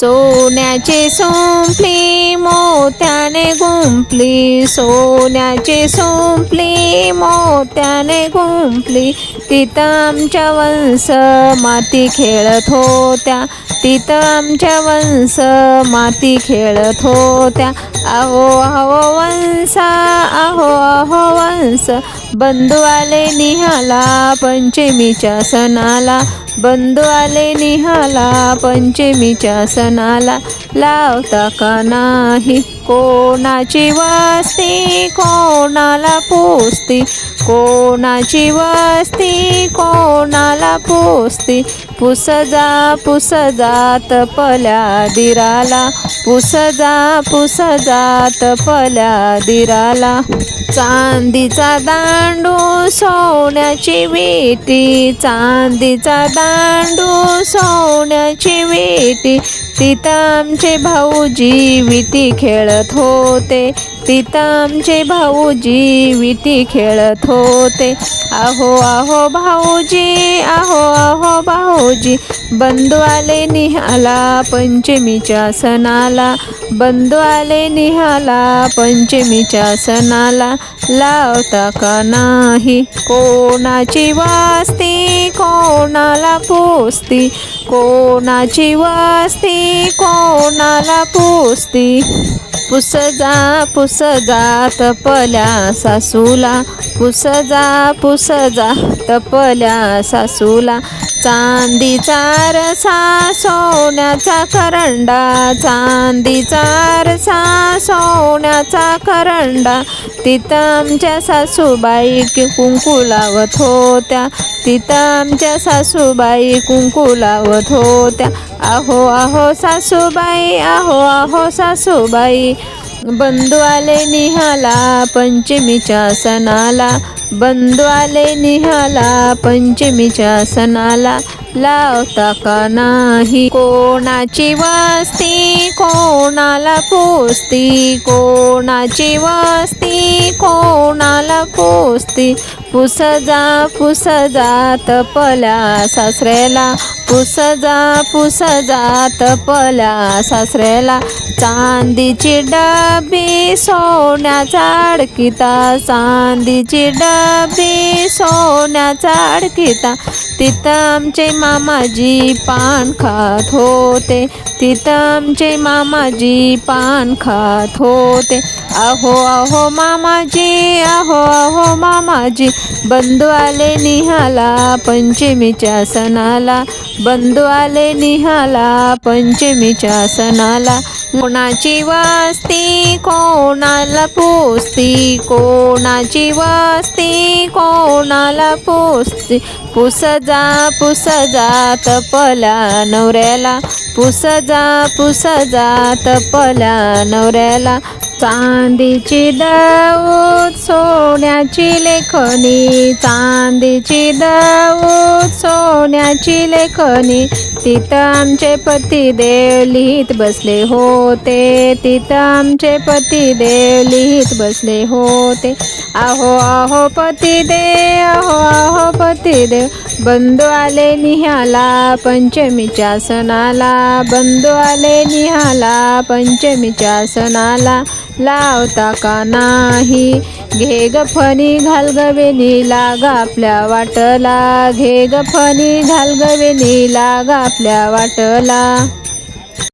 सोन्याचे सोंपले मोत्याने गुंपली. सोन्याचे सोंपली मोत्याने गुंपली. तिथं आमच्या वंश माती खेळत होत्या. तिथं आमच्या वंश माती खेळत होत्या. आहो आहो वंसा आहो आहो वंश. बंधू आले निहाला पंचमीच्या सणाला. बंधू आले निहाला पंचमीच्या सणाला. लावता का नाही? कोणाची वस्ती? कोणाला पोचती कोणाची वस्ती? कोणाला पोचती पुसजा पुसजात जात पल्या दिराला. पुसजा पुसजात जात पल्या दिराला. चांदीचा दांडू सोन्याची विटी चांदीचा दांडू सोन्याची वेटी. तिथं आमचे भाऊजी विटी खेळत होते. आमचे भाऊजी विटी खेळत होते. आहो आहो भाऊजी आहो आहो भाऊजी बंधू आले निहाला पंचमीच्या सणाला. बंधू आले निहाला पंचमीच्या सणाला लावता का नाही? कोणाची वास्ती कोणाला पोचती कोणाची वास्ती कोणाला पोचती पुस जा तपल्या सासूला. पुस जा पुस जा तपल्या सासूला. चांदीचा रसा सोन्याचा करंडा. चांदीचा रसा सोन्याचा करंडा. तिथं आमच्या सासूबाई कुंकू लावत होत्या. तिथं आमच्या सासूबाई कुंकू लावत होत्या. आहो आहो सासूबाई आहो आहो सासूबाई. बंधू आले निहाला पंचमीच्या सणाला. बंधू निहाला पंचमीच्या सणाला लावता का नाही? कोणाची वस्ती कोणाला पोचती कोणाची वस्ती कोणाला पोचती पुस जा पुस जात तपल्या सासऱ्याला. पुस जा पुस जात तपल्या सासऱ्याला. चांदीची डबी सोन्याचा अडकिता. चांदीची डबी सोन्याचा अडकिता. तिथं आमचे मामाजी पान खात होते. तिथं आमचे मामाजी पान खात होते. अहो अहो मामाजी अहो अहो मामाजी बंधू आले निहाला पंचमीच्या सणाला. बंधू आले निहाला पंचमीच्या सणाला. कोणाची वस्ती कोणाला पुस्ती कोणाची वस्ती कोणाला पुस्ती. पुस जा पुस जात पला नवऱ्याला. पुस जा पुस जात पला नवऱ्याला. चांदीची दाऊद सोन्याची लेखणी. चांदीची दाऊद सोन्याची लेखणी. तिथं आमचे पतिदेव लिहित बसले होते. तिथं आमचे पतिदेव लिहित बसले होते. आहो आहो पतिदेव आहो आहो पतिदेव बंधू आले निहाला पंचमीच्या सणाला. बंधू आले निहाला पंचमीच्या सणाला. लावता का नाही? घे गफनी घाल गवेनी लाग आपल्या वाटला. घे गफनी घाल गवेनी लाग आपल्या वाटला.